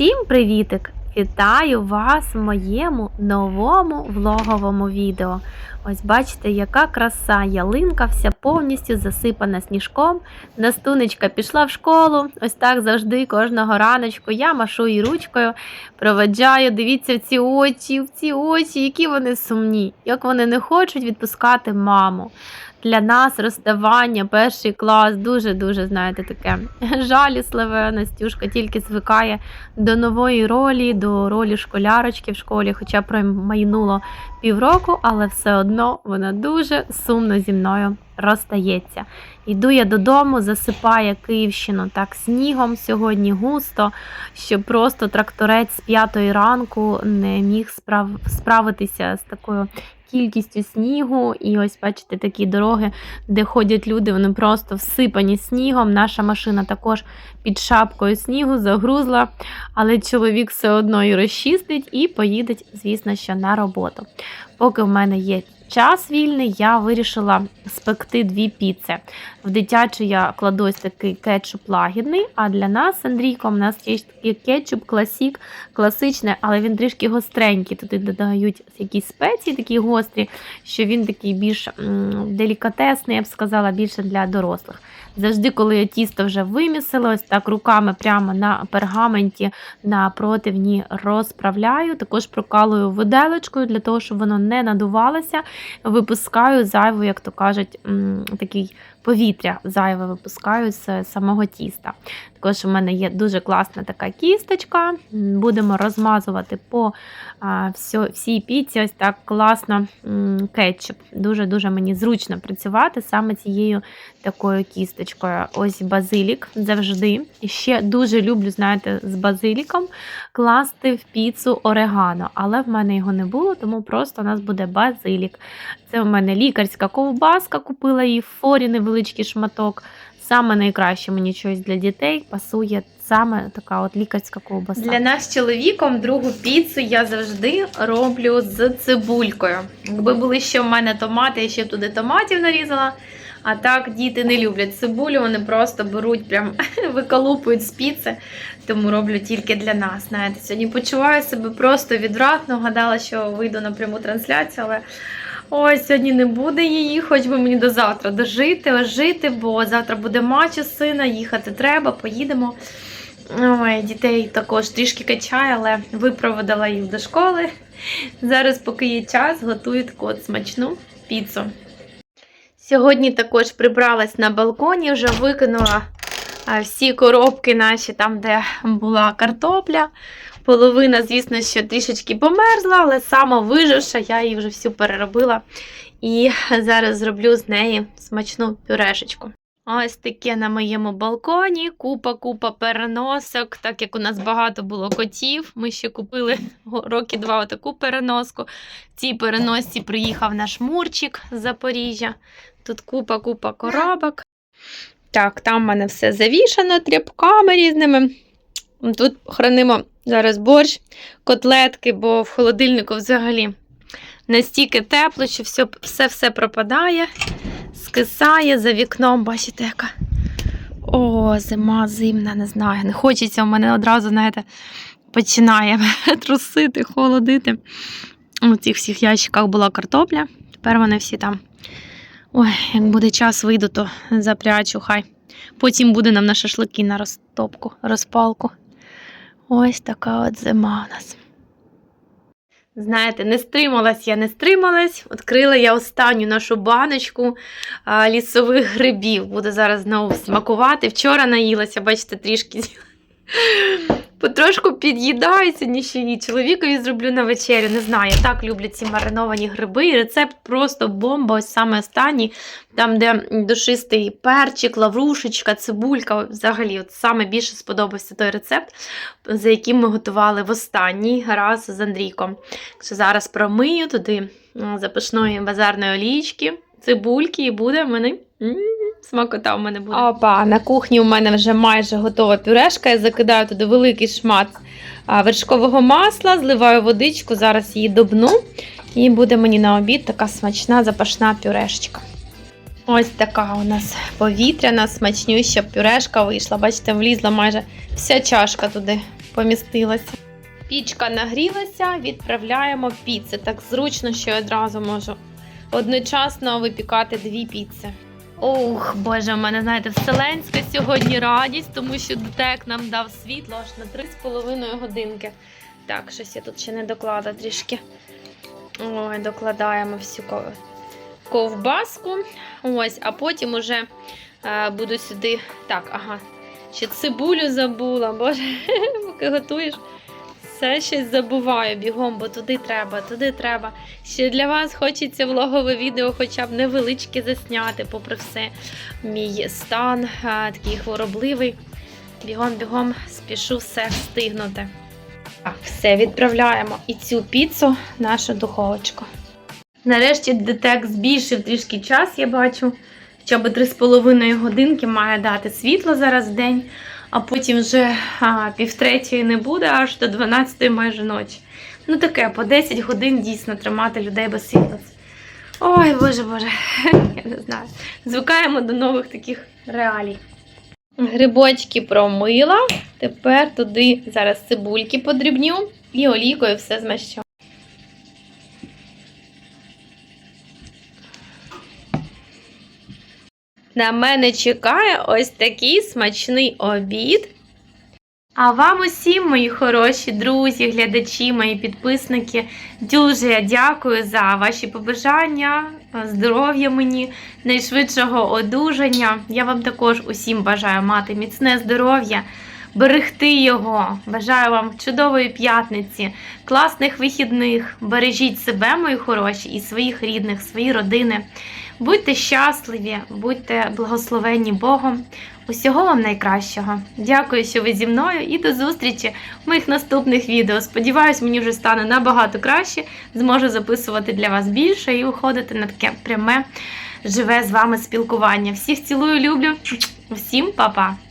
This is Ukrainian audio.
Всім привітик! Вітаю вас в моєму новому влоговому відео. Ось бачите, яка краса ялинка, вся повністю засипана сніжком. Настунечка пішла в школу. Ось так завжди кожного раночку. Я машу її ручкою, проведжаю. Дивіться в ці очі, в ці очі, які вони сумні, як вони не хочуть відпускати маму. Для нас розставання, перший клас, дуже-дуже, знаєте, таке жалісливе. Настюшка тільки звикає до нової ролі, до ролі школярочки в школі, хоча промайнуло півроку, але все одно вона дуже сумно зі мною розстається. Йду я додому, засипає Київщину так снігом сьогодні густо, що просто тракторець з п'ятої ранку не міг справ... справитися з такою кількістю снігу. І ось бачите такі дороги, де ходять люди, вони просто всипані снігом. Наша машина також під шапкою снігу загрузла, але чоловік все одно і розчистить і поїде, звісно, що на роботу. Поки в мене є час вільний, я вирішила спекти дві піци. В дитячу я кладу ось такий кетчуп лагідний, а для нас з Андрійком у нас є такий кетчуп класік, класичний, але він трішки гостренький. Туди додають якісь спеції такі гострі, що він такий більш делікатесний, я б сказала, більше для дорослих. Завжди, коли я тісто вже вимісила, ось так руками прямо на пергаменті на противні розправляю. Також прокалую виделочкою для того, щоб воно не надувалося. Випускаю зайву, як то кажуть, такий повітря зайве випускаю з самого тіста. Також у мене є дуже класна така кісточка. Будемо розмазувати по всій піці. Ось так класно кетчуп. Дуже-дуже мені зручно працювати саме цією такою кісточкою. Ось базилік завжди. І ще дуже люблю, знаєте, з базиліком класти в піцу орегано, але в мене його не було, тому просто у нас буде базилік. Це у мене лікарська ковбаска, купила її в форі невеличкий шматок. Саме найкраще мені щось для дітей пасує саме така от лікарська ковбаса. Для нас з чоловіком другу піцу я завжди роблю з цибулькою. Якби були ще в мене томати, я ще туди томатів нарізала. А так діти не люблять цибулю, вони просто беруть, прям виколупують з піци, тому роблю тільки для нас. Знаєте, сьогодні почуваю себе просто відвратно. Гадала, що вийду на пряму трансляцію, але ой, сьогодні не буде її, хоч би мені до завтра дожити, ожити, бо завтра буде матч у сина, їхати треба, поїдемо. Ой, дітей також трішки качає, але випроводила їх до школи. Зараз, поки є час, готую таку от смачну піцу. Сьогодні також прибралась на балконі, вже викинула всі коробки наші, там, де була картопля. Половина, звісно, що трішечки померзла, але сама виживша, я її вже всю переробила. І зараз зроблю з неї смачну пюрешечку. Ось таке на моєму балконі. Купа-купа переносок. Так як у нас багато було котів, ми ще купили роки два отаку переноску. В цій переносці приїхав наш Мурчик з Запоріжжя. Тут купа-купа коробок. Так, там в мене все завішано тряпками різними. Тут хранимо зараз борщ, котлетки, бо в холодильнику взагалі настільки тепло, що все, все, все пропадає, скисає за вікном. Бачите, яка. О, зима зимна, не знаю. Не хочеться, у мене одразу, знаєте, починає трусити, холодити. У цих всіх ящиках була картопля. Тепер вони всі там. Ой, як буде час, вийду, то запрячу, хай. Потім буде нам на шашлики на розтопку, розпалку. Ось така от зима у нас. Знаєте, не стрималась я, не стрималась. Відкрила я останню нашу баночку а, лісових грибів. Буду зараз знову смакувати. Вчора наїлася, бачите, трішки. Потрошку під'їдаю сьогодні ще чоловікові зроблю на вечерю. Не знаю, я так люблю ці мариновані гриби. І рецепт просто бомба. Ось саме останній, там, де душистий перчик, лаврушечка, цибулька. Взагалі, от саме більше сподобався той рецепт, за яким ми готували в останній раз з Андрійком. Що зараз промию туди запашної базарної олійки, цибульки, і буде в мене. Смакота в мене буде. Опа, на кухні у мене вже майже готова пюрешка. Я закидаю туди великий шмат вершкового масла, зливаю водичку, зараз її добну. І буде мені на обід така смачна запашна пюрешечка. Ось така у нас повітряна, смачнюща пюрешка вийшла. Бачите, влізла майже вся чашка туди помістилася. Пічка нагрілася, відправляємо піци. Так зручно, що я одразу можу одночасно випікати дві піци. Ох, боже, в мене, знаєте, вселенська сьогодні радість, тому що ДТЕК нам дав світло аж на 3,5 годинки. Так, щось я тут ще не доклала трішки. Ой, докладаємо всю ковбаску. Ось, а потім уже е, буду сюди. Так, ага. Ще цибулю забула, боже, поки готуєш. Все щось забуваю бігом, бо туди треба, туди треба. Ще для вас хочеться влогове відео, хоча б невеличке засняти, попри все. Мій стан такий хворобливий. Бігом, бігом, спішу все встигнути. Так, все, відправляємо і цю піцу нашу духовочку. Нарешті детек збільшив трішки час, я бачу. Хоча б 3,5 годинки має дати світло зараз в день, а потім вже а, півтретьої не буде, аж до 12 майже ночі. Ну таке, по 10 годин дійсно тримати людей без світла. Ой, боже боже, я не знаю. Звикаємо до нових таких реалій. Грибочки промила. Тепер туди зараз цибульки подрібню і олійкою все змащу. На мене чекає ось такий смачний обід. А вам усім, мої хороші друзі, глядачі, мої підписники, дуже дякую за ваші побажання, здоров'я мені, найшвидшого одужання. Я вам також усім бажаю мати міцне здоров'я, берегти його. Бажаю вам чудової п'ятниці, класних вихідних. Бережіть себе, мої хороші, і своїх рідних, свої родини. Будьте щасливі, будьте благословенні Богом. Усього вам найкращого. Дякую, що ви зі мною, і до зустрічі в моїх наступних відео. Сподіваюсь, мені вже стане набагато краще. Зможу записувати для вас більше і виходити на таке пряме, живе з вами спілкування. Всіх цілую, люблю. Всім па-па!